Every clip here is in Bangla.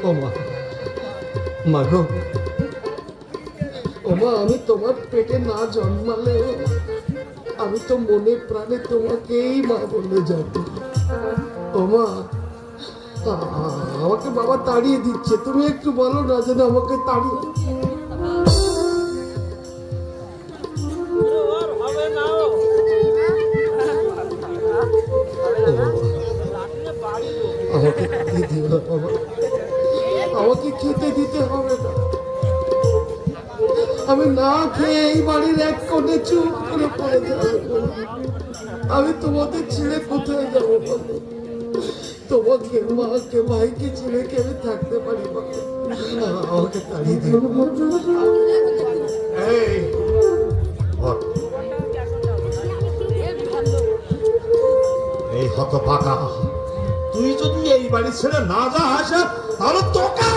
ও মা মা গো ও মা আমি তোমার পেটে না জন্মালেও আমি তো মনে প্রাণে তোমাকেই মা বলে যাব ও মা আ- আমাকে বাবা তাড়িয়ে দিচ্ছে তুমি একটু বলো না যেন আমাকে তাড়িয়ে ও বাবা, আমাকে খেতে দিও না বাবা আমাকে খেতে দিতে হবে না। আমি না খেয়ে এই বাড়ির এক কোণে চুপ করে পড়ে যাব। আমি তোমাদের ছেড়ে কোথায় যাব তোমাকে মাকে, ভাইকে ছেড়ে কে আমি থাকতে পারি আমাকে তাড়িয়ে দিও। এই এই তুই যদি এই বাড়ি ছেড়ে না যাস, তাহলে তোকে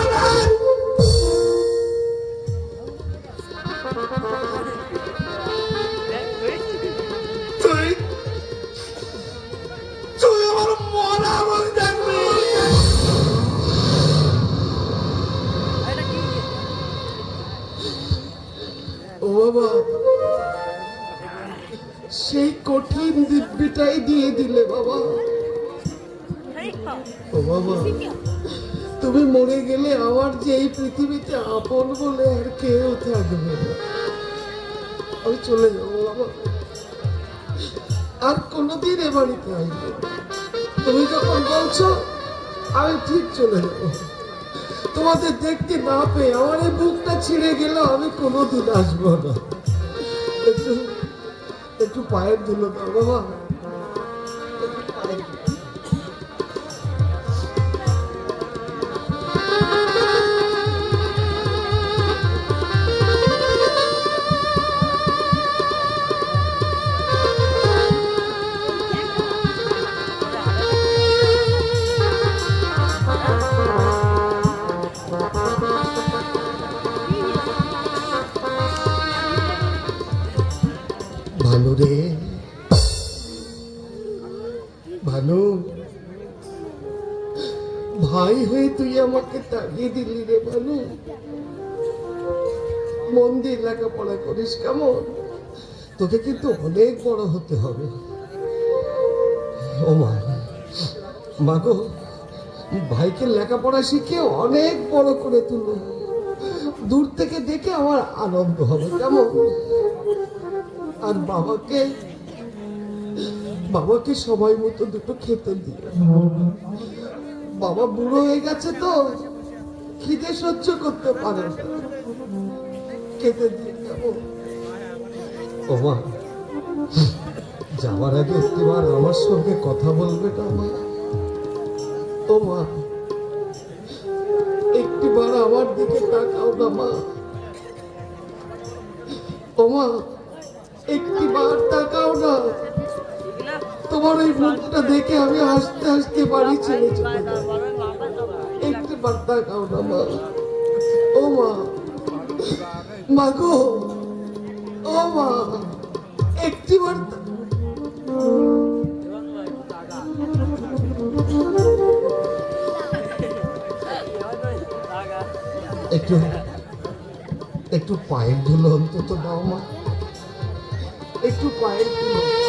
সেই কঠিন দিব্যিটাই দিয়ে দিলে বাবা। ও বাবা, তুমি মরে গেলে আমার যে এই পৃথিবীতে আপন বলে আর কেউ থাকবে না। আমি চলে যাব বাবা। আর কোনোদিন এ বাড়িতে আসব তুমি যখন বলছো, আমি ঠিক চলে যাব। তোমাদের দেখতে না পেয়ে আমার এই বুকটা ছিঁড়ে গেল আমি কোনোদিন আসব না। একটু পায়ের ধুলো দাও বাবা। একটু পায়ের ভানু রে। ভানু, ভাই হয়ে তুই আমাকে তাড়িয়ে দিলি রে ভানু। মন দিয়ে লেখাপড়া করিস কেমন? তোকে কিন্তু অনেক বড় হতে হবে। ও মা মা গো, ভাইকে লেখাপড়া শিখে অনেক বড় করে তুলো দূর থেকে দেখে আমার আনন্দ হবে কেমন? আর বাবাকে বাবাকে সময় মতো দুটো খেতে দিয়ে বাবা বুড়ো হয়ে গেছে তো, খিদে সহ্য করতে পারে খেতে দিয়ে কেমন ও মা, যাওয়ার আগে একটিবার আমার সঙ্গে কথা বলবে না ও মা, একটিবার আমার দিকে তাকাও না মা। ও একটি বার তাকাও না। তোমার ওই মুখটা দেখে আমি হাসতে হাসতে বাড়ি ছেড়ে যাই একটি বার তাকাও না, মা। ও মা। মা গো। ও মা। একটি বার একটু একটু পায়ের ধুলো অন্তত দাও, মা। একটু পায়ের ধুলো